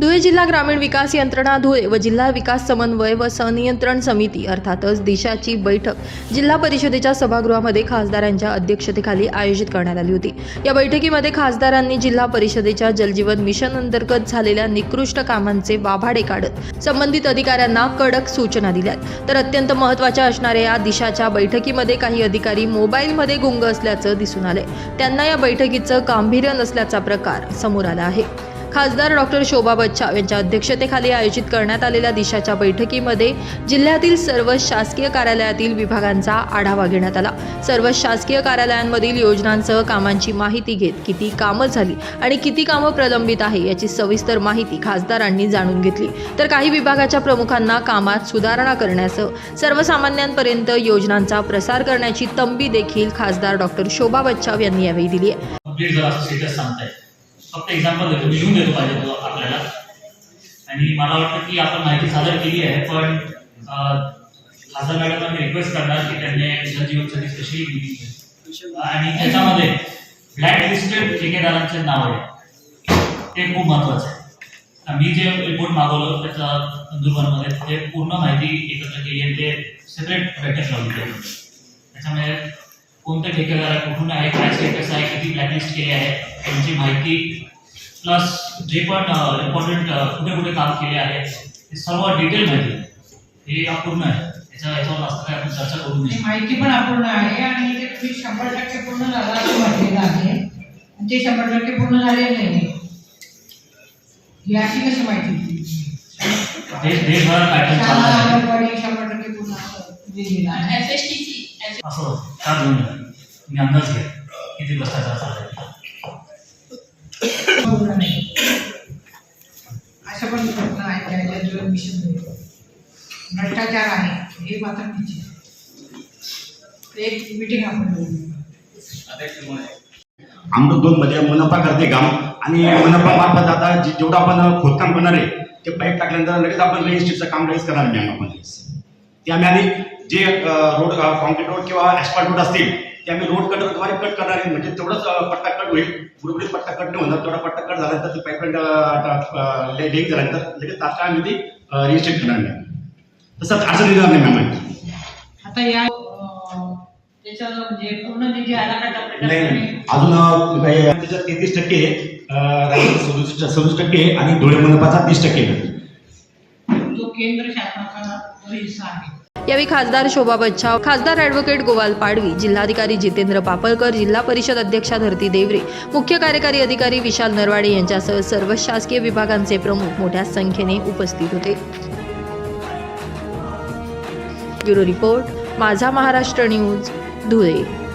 धुळे जिल्हा ग्रामीण विकास यंत्रणा धुळे व जिल्हा विकास समन्वय व सनियंत्रण समिती अर्थातच दिशाची बैठक जिल्हा परिषदेच्या सभागृहामध्ये खासदारांच्या अध्यक्षतेखाली आयोजित करण्यात आली होती. या बैठकीमध्ये खासदारांनी जिल्हा परिषदेच्या जलजीवन मिशन अंतर्गत झालेल्या निकृष्ट कामांचे वाभाडे काढत संबंधित अधिकाऱ्यांना कडक सूचना दिल्यात. तर अत्यंत महत्त्वाच्या असणाऱ्या या दिशाच्या बैठकीमध्ये काही अधिकारी मोबाईलमध्ये गुंग असल्याचं दिसून आले त्यांना या बैठकीचं गांभीर्य नसल्याचा प्रकार समोर आला आहे. खासदार डॉक्टर शोभा बच्चा यांच्या अध्यक्षतेखाली आयोजित करण्यात आलेल्या दिशाच्या बैठकीमध्ये जिल्ह्यातील सर्व शासकीय कार्यालयातील विभागांचा आढावा घेण्यात आला. सर्व शासकीय कार्यालयांमधील योजनांसह कामांची माहिती घेत किती कामं झाली आणि किती कामं प्रलंबित आहे याची सविस्तर माहिती खासदारांनी जाणून घेतली. तर काही विभागाच्या प्रमुखांना कामात सुधारणा करण्यासह सर्वसामान्यांपर्यंत योजनांचा प्रसार करण्याची तंबी देखील खासदार डॉक्टर शोभा बच्चाव यांनी यावेळी दिली आहे. फक्त एक्झाम्पल देतो. मी लिहून देतो पाहिजे तो आपल्याला. आणि मला वाटतं की आपण माहिती सादर केली आहे पण खासदार मॅडमना मी रिक्वेस्ट करणार की त्यांनी जलजीवन कशी दिली आणि त्याच्यामध्ये ब्लॅक लिस्टेड ठेकेदारांचे नाव आहे. ते खूप महत्वाचं आहे. मी जे रिपोर्ट मागवलं त्याचा नंदुरबारमध्ये ते पूर्ण माहिती एकत्र केली आणि ते सेपरेट बैठक लावली. त्याच्यामुळे कोणते ठेकेदार आहे कुठून आहे काय स्टेटस आहे किती ब्लॅकलिस्ट केले आहे त्यांची माहिती प्लस जे पण इम्पॉर्टंट कुठे कुठे काम केले आहे ते सर्व डिटेल माहिती हे अपूर्ण आहे याच्या याच्यावर जास्त काय आपण चर्चा करू नये माहिती पण अपूर्ण आहे आणि ते तुम्ही शंभर टक्के पूर्ण झालं असं म्हटलेलं आहे आणि ते शंभर टक्के पूर्ण झालेलं नाही। ही? अशी कशी माहिती दिली? देश देशभरात पॅटर्न चालू आहे शंभर टक्के पूर्ण असं दिलेलं आहे असं का अंदाज घ्या किती असं पण घटना ऐकायला जीवन मिशन भ्रष्टाचार आहे हे मात्र निश्चित. एक मिटिंग आपण अमृत दोन मध्ये मनपा करते काम आणि मनपा मार्फत आता जेवढं आपण खोदकाम करणार आहे ते पाईप टाकल्यानंतर लगेच आपण रजिस्ट्रीचं काम लगेच करणार नाही आपण. ते आम्ही आधी जे रोड कॉन्क्रीट रोड किंवा ऍस्फाल्ट रोड असतील ते आम्ही रोड कटरद्वारे कट करणार आहे. म्हणजे तेवढंच पट्टा कट होईल. गुडगुडीत पट्टा कट नाही होणार. तेवढा पट्टा कट झाल्यानंतर ते पाईपलाईन डेक झाल्यानंतर लगेच तात्काळ आम्ही ती रजिस्ट्रेट करणार नाही तसंच अडचण येणार नाही मॅम आता या म्हणजे? अजून काही त्याच्यात तेहतीस टक्के सदुसष्ट सदुसष्ट टक्के आणि धुळे मनपाचा तीस टक्के. केंद्र शासनाचा हिस्सा आहे. यावेळी खासदार शोभा बच्छाव खासदार ॲडव्होकेट गोवाल पाडवी जिल्हाधिकारी जितेंद्र पापळकर जिल्हा परिषद अध्यक्षा धरती देवरे मुख्य कार्यकारी अधिकारी विशाल नरवाडे यांच्यासह सर्व शासकीय विभागांचे प्रमुख मोठ्या संख्येने उपस्थित होते. ब्युरो रिपोर्ट माझा महाराष्ट्र न्यूज धुळे.